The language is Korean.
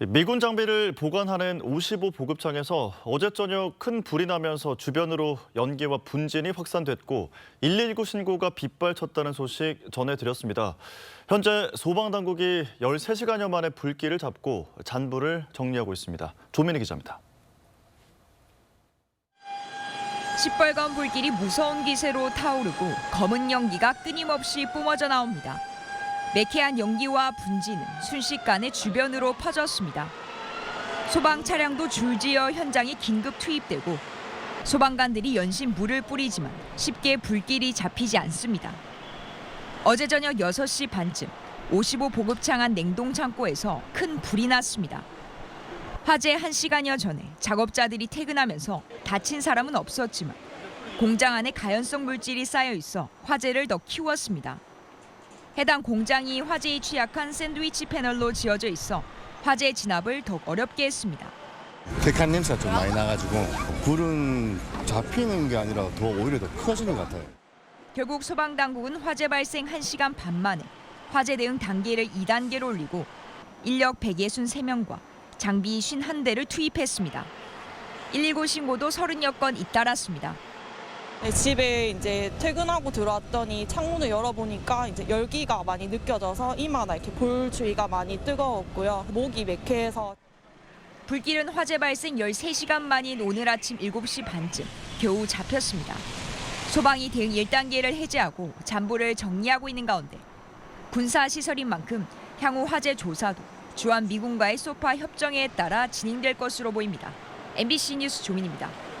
미군 장비를 보관하는 55 보급창에서 어제 저녁 큰 불이 나면서 주변으로 연기와 분진이 확산됐고 119 신고가 빗발쳤다는 소식 전해드렸습니다. 현재 소방당국이 13시간여 만에 불길을 잡고 잔불을 정리하고 있습니다. 조민희 기자입니다. 시뻘건 불길이 무서운 기세로 타오르고 검은 연기가 끊임없이 뿜어져 나옵니다. 매캐한 연기와 분지는 순식간에 주변으로 퍼졌습니다. 소방 차량도 줄지어 현장에 긴급 투입되고 소방관들이 연신 물을 뿌리지만 쉽게 불길이 잡히지 않습니다. 어제 저녁 6시 반쯤 55 보급창 안 냉동 창고에서 큰 불이 났습니다. 화재 1시간여 전에 작업자들이 퇴근하면서 다친 사람은 없었지만 공장 안에 가연성 물질이 쌓여 있어 화재를 더 키웠습니다. 해당 공장이 화재에 취약한 샌드위치 패널로 지어져 있어 화재 진압을 더욱 어렵게 했습니다. 백한 냄새가 좀 많이 나가지고 불은 잡히는 게 아니라 더 오히려 더 커지는 것 같아요. 결국 소방 당국은 화재 발생 1시간 반 만에 화재 대응 단계를 2단계로 올리고 인력 163명과 장비 51대를 투입했습니다. 119 신고도 30여 건 잇따랐습니다. 네, 집에 이제 퇴근하고 들어왔더니 창문을 열어보니까 이제 열기가 많이 느껴져서 이마나 이렇게 볼 주위가 많이 뜨거웠고요. 목이 매캐해서 불길은 화재 발생 13시간 만인 오늘 아침 7시 반쯤 겨우 잡혔습니다. 소방이 대응 1단계를 해제하고 잔불을 정리하고 있는 가운데 군사 시설인 만큼 향후 화재 조사도 주한 미군과의 소파 협정에 따라 진행될 것으로 보입니다. MBC 뉴스 조민입니다.